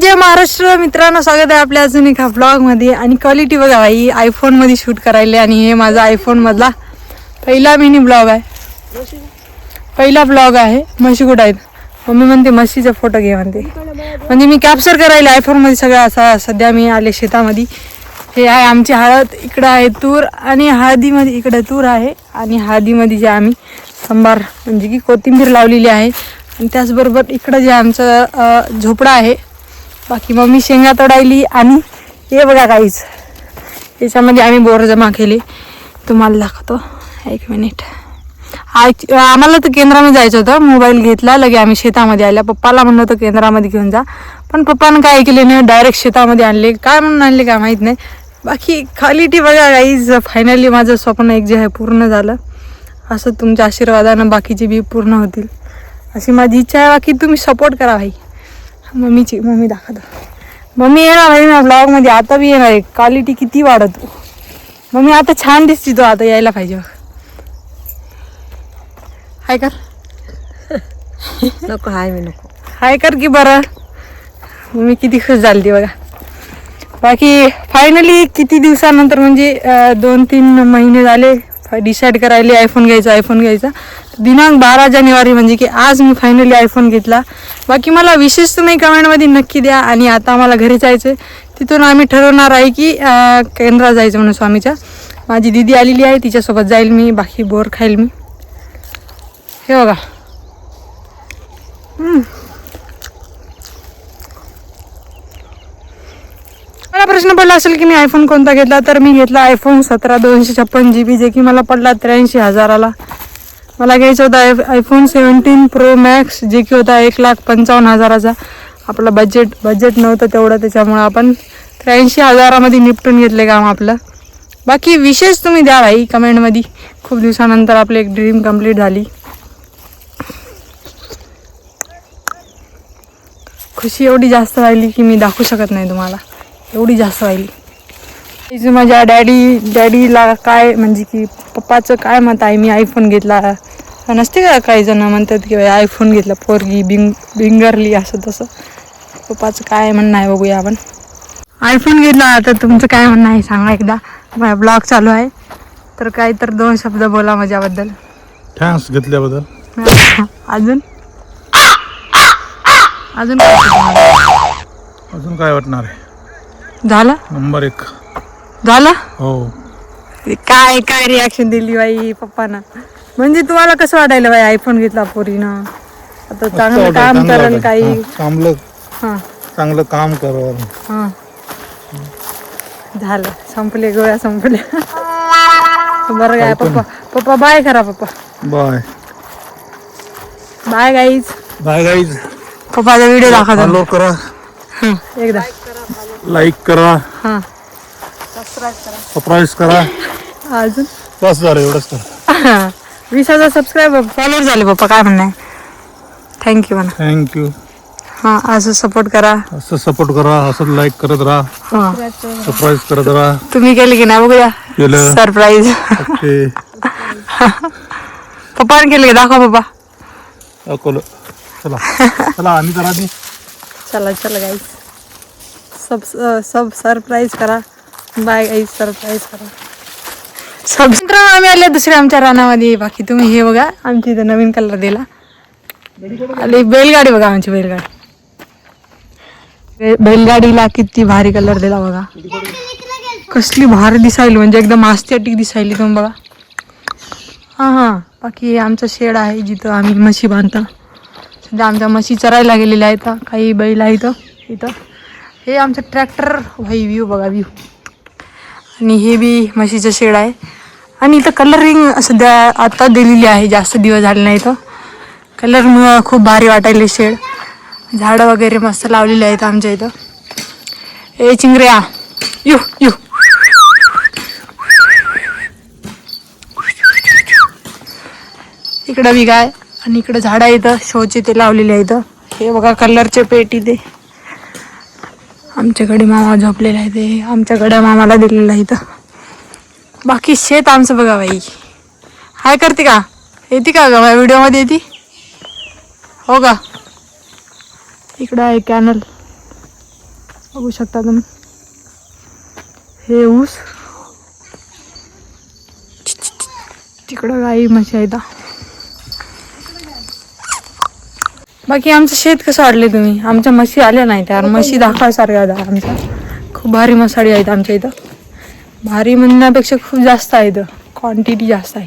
जय महाराष्ट्र. मित्रांनो स्वागत आहे आपल्या अजून एका ब्लॉगमध्ये आणि क्वालिटी बघा भाई आयफोनमध्ये शूट करायला आणि हे माझा आयफोनमधला पहिला मिनी ब्लॉग आहे. पहिला ब्लॉग आहे. म्हशी कुठं आहेत? मम्मी म्हणते म्हशीचा फोटो घे म्हणते. म्हणजे मी कॅप्चर करायला आयफोनमध्ये सगळं असा सध्या मी आले शेतामध्ये. हे आहे आमची हळद इकडं आहे तूर आणि हळदीमध्ये इकडं तूर आहे. आणि हळदीमध्ये जे आम्ही संभार म्हणजे की कोथिंबीर लावलेली आहे. आणि त्याचबरोबर इकडं जे आमचं झोपडा आहे बाकी मग मी शेंगा तोडायली आणि हे बघा काहीच याच्यामध्ये आम्ही बोर जमा केले. तुम्हाला दाखवतो. एक मिनिट आय- आम्हाला तर केंद्रामध्ये जायचं होतं. मोबाईल घेतला लगे आम्ही शेतामध्ये आल्या. पप्पाला म्हणलं होतं केंद्रामध्ये घेऊन जा. पण पप्पानं काय केले नाही डायरेक्ट शेतामध्ये आणले. काय म्हणून आणले काय माहीत नाही. बाकी क्वालिटी बघा काहीच फायनली माझं स्वप्न एक जे आहे पूर्ण झालं. असं तुमच्या आशीर्वादानं बाकीचे बी पूर्ण होतील. अशी माझी इच्छा आहे बाकी तुम्ही सपोर्ट करा भाई. मम्मीची मम्मी दाखवतो. मम्मी येणार आहे ना ब्लॉगमध्ये आता बी येणार आहे. क्वालिटी किती वाढत मम्मी आता छान दिसती तो आता यायला पाहिजे बघ. हाय कर. नको हाय मी नको. हाय कर की बरं. मी किती खुश झाली ती बघा. बाकी फायनली किती दिवसानंतर म्हणजे दोन तीन महिने झाले डिसाईड करायला आयफोन घ्यायचा आयफोन घ्यायचा. दिनांक बारा जानेवारी म्हणजे की आज मी फायनली आयफोन घेतला. बाकी मला विशेष तुम्ही कमेंटमध्ये नक्की द्या आणि आता आम्हाला घरी जायचं तिथून आम्ही ठरवणार आहे की केंद्रा केंद्रात जायचं म्हणून स्वामीच्या. माझी दिदी आलेली आहे तिच्यासोबत जाईल मी बाकी बोर खाईल मी. हे बघा. मला प्रश्न पडला असेल की मी आयफोन कोणता घेतला? तर मी घेतला आयफोन सतरा दोनशे छप्पन जी बी जे की मला पडला त्र्याऐंशी हजाराला. मला घ्यायचा होता I iPhone seventeen pro max जे की होता एक लाख पंचावन्न हजाराचा. आपलं बजेट बजेट नव्हतं तेवढं त्याच्यामुळं आपण त्र्याऐंशी हजारामध्ये निपटून घेतले काम आपलं. बाकी विशेष तुम्ही द्या भाई कमेंटमध्ये खूप दिवसानंतर आपली एक ड्रीम कंप्लीट झाली. खुशी एवढी जास्त राहिली की मी दाखवू शकत नाही तुम्हाला. एवढी जास्त राहिली. माझ्या डॅडी डॅडीला काय म्हणजे की पप्पाचं काय मत आहे? मी आयफोन घेतला. नसते का काही जण म्हणतात की बाई आयफोन घेतला पोरगी बिंग बिंगरली असं तसं. पप्पाचं काय म्हणणं आहे बघूया आपण. आयफोन घेतला. तर तुमचं काय म्हणणं आहे सांगा एकदा. माझा ब्लॉग चालू आहे. तर काय तर दोन शब्द बोला माझ्याबद्दल. थँक्स घेतल्याबद्दल. अजून? अजून काय वाटणार आहे? झालं? नंबर एक. झालं? हो. काय काय रिॲक्शन दिली बाई पप्पानं? म्हणजे तुम्हाला कसं वाटायला बाई आयफोन घेतला पोरीनं? आता चांगलं काम करेल. काही. चांगलं. हां. चांगलं काम कर हां. झालं. संपले गोळ्या संपल्या. बरं काय पप्पा पप्पा बाय करा पप्पा. Bye bye guys bye guys पप्पाचा video दाखवतो फॉलो करा. एकदा. लाईक करा. हां. सरप्राईज करा. अजून? बस झालं एवढंच करा वीस हजार सबस्क्राईबर फॉलोअर झाले पप्पा काय म्हणणं थँक्यू म्हणा. थँक्यू हां असं सपोर्ट करा. असं सपोर्ट करा असं लाईक करत राहा. हां. सरप्राईज करत राहा. तुम्ही केले की नाही बघूया? केलं. सरप्राईज ओके पप्पाने केले की दाखवा पप्पा. अकोलं चला. चला आम्ही करा चला चला गाईस सब सब सरप्राईज करा. बाय गाईस सरप्राईज करा. सब आम्ही आले दुसऱ्या आमच्या रानामध्ये. बाकी तुम्ही हे बघा आमची इथं नवीन कलर दिला. आली बैलगाडी बघा आमची बैलगाडी. बे- बैलगाडीला किती भारी कलर दिला बघा. कसली भारी दिसायली म्हणजे एकदम आस्थेटिक दिसायली तुम्ही बघा. हां हां. बाकी हे आमचं शेड आहे जिथं आम्ही म्हशी बांधतो. सध्या आमच्या म्हशी चरायला गेलेल्या आहेत काही बैल आहेत इथं. हे आमचं ट्रॅक्टर भाई व्ह्यू बघा व्ह्यू आणि हे बी म्हशीचं शेड आहे. आणि इथं कलरिंग सध्या आता दिलेली आहे जास्त दिवस झाले नाही इथं. कलरमुळं खूप भारी वाटायले शेड. झाडं वगैरे मस्त लावलेली आहेत आमच्या इथं. ए चिंगऱ्या. यू यू. इकडं बी काय आणि इकडं झाडं इथं शोचे ते लावलेले आहेत. हे बघा कलरचे पेटी ते. आमच्याकडे मामा झोपलेला आहे ते. आमच्याकडे मामाला दिलेलं आहे इथं. बाकी शेत आमचं बघा बाई. हाय करते का? येते का ग? व्हिडिओमध्ये येते? हो का? इकडं आहे कॅनल. बघू शकता तुम्ही. हे ऊस. तिकडं गाई म्हशी आहेत हा. बाकी आमचं शेत कसं वाढले तुम्ही? आमच्या म्हशी आल्या नाही त्या म्हशी दाखवायसारख्या आहेत आमच्या. खूप भारी मसाडी आहेत आमच्या इथं. भारी म्हणण्यापेक्षा खूप जास्त आहेत क्वांटिटी जास्त आहे.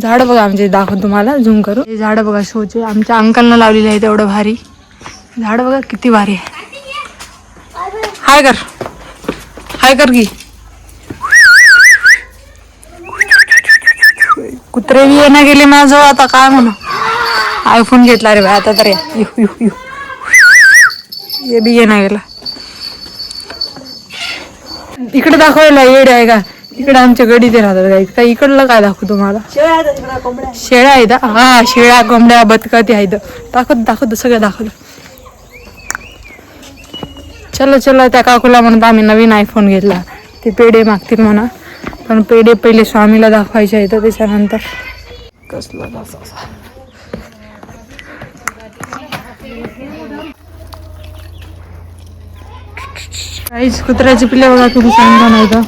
झाडं बघा आमचे दाखव तुम्हाला. झूम करू. हे झाडं बघा शोचे आमच्या अंकलनं लावलेले आहेत एवढं भारी. झाडं बघा किती भारी आहे. हाय कर. हाय कर की. कुत्रे बी येणं गेले माझं आता काय म्हणू? आयफोन घेतला रे बाय आता तर या. यु, यु, यु. हे बी येणं गेला. इकडे दाखवायला येड आहे का? इकडे आमच्या गडी ते राहतात गाई काय इकडलं काय दाखवू तुम्हाला? शेळ्या आहेत हा? हा शेळ्या कोंबड्या बदका ते आहेत. दाखवत दाखवतो सगळं दाखवतो चलो चलो त्या काकूला म्हणत आम्ही नवीन आयफोन घेतला. ते पेढे मागतील म्हणा. पण पेढे पहिले स्वामीला दाखवायचे आहेत त्याच्यानंतर. कसलं कसं काहीच कुत्र्याचे पिल्ले बघा तुम्ही सांगा नाही तर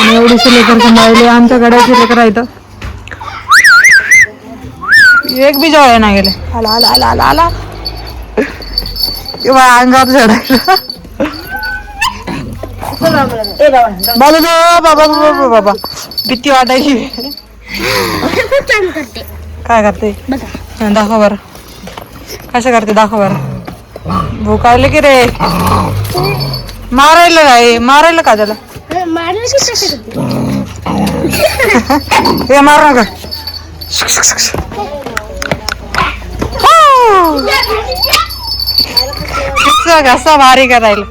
आणि एवढेसे लेकर सांभाळले आमच्या गड्याचे लेकर आहेत. एक बी जवळ नाही गेले. आला आला आला आला आला. किंवा अंगावर चढायला. बाबा बाबा बाबा बाबा भीती वाटायची. काय करते? दाखव बरं. कसं करते? दाखव बरं. भूकावले की रे? मारायला काय मारायला का त्याला? हे मार नका. कसा भारी करायला.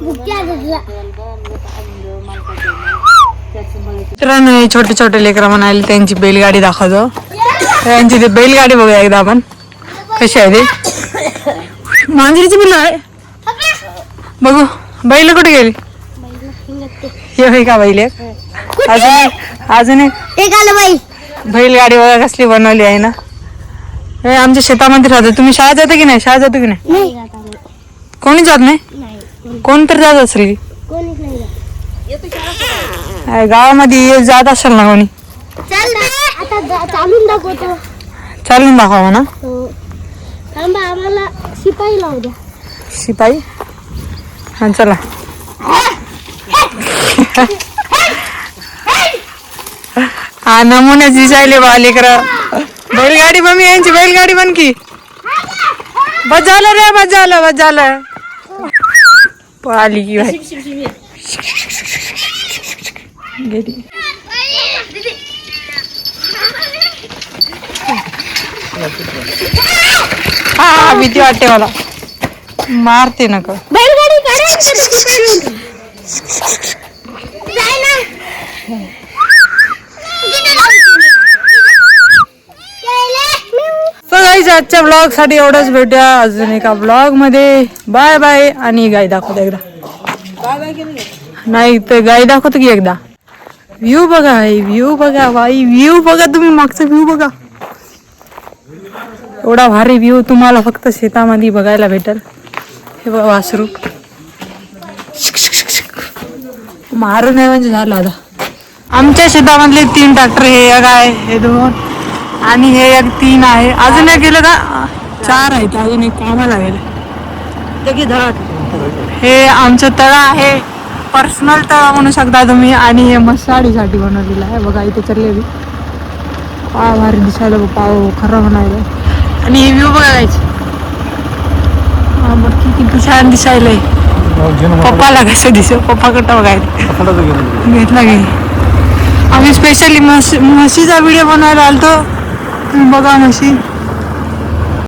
मित्रांनो हे छोटे छोटे लेकरं म्हणाले त्यांची बैलगाडी दाखवतो. त्यांची ते बैलगाडी बघूया एकदा आपण. कशी आहे ते? मांजरीची बिल आहे. बघू. बैल कुठे गेली? हे होय का बैल? अजून अजून एक. बाई. बैलगाडी बघा कसली बनवली आहे ना. हे आमच्या शेतामध्ये राहतो तुम्ही शाळेत जाता की नाही? शाळेत जातो की नाही? कोणी जात नाही? नाही. कोण तर जात असेल की? गावामध्ये ये- जात असेल ना कोणी? चालून दाखवा हो. थांबा आम्हाला शिपाई लावू द्या. शिपाई? हा चला. हा नमुन्याच दिसायले बा लेकर. बैलगाडी मम्मी यांची बैलगाडी बन की. बस झालं रे बस झालं बस झालं पळाली की गेली. हा भीती वाटते मला. मारते नका बैलगाडी काढा जाय ना. गाईज आजच्या ब्लॉगसाठी एवढंच भेटूया. अजून एका ब्लॉगमध्ये. बाय बाय आणि गाय दाखवतो एकदा. नाही तर गाय दाखवतो की एकदा. व्ह्यू बघा व्ह्यू बघा. बाई व्ह्यू बघा. तुम्ही मागचा व्ह्यू बघा. एवढा भारी व्ह्यू तुम्हाला फक्त शेतामध्ये बघायला भेटेल. हे बघा वासरू. मारून नाही म्हणजे झालं आता. आमच्या शेतामधले तीन ट्रॅक्टर हे एक आहे हे दोन आणि हे एक तीन आहे. अजून एक गेलं का? चार आहेत अजून एक कामाला गेलं. हे आमचं तळ आहे पर्सनल तळ म्हणू शकता तुम्ही आणि हे मसाडीसाठी बनवलेलं आहे. बघा इथे चालले पाव भारी दिसायला पाव खरं म्हणायला आणि हे व्ह्यू बघायचे. किती छान दिसायलंय. पप्पाला कसं दिसत पप्पाकडं बघायला घेतला घे आम्ही स्पेशली म्हशी म्हशीचा व्हिडिओ बनवायला आलतो. तुम्ही बघा म्हशी.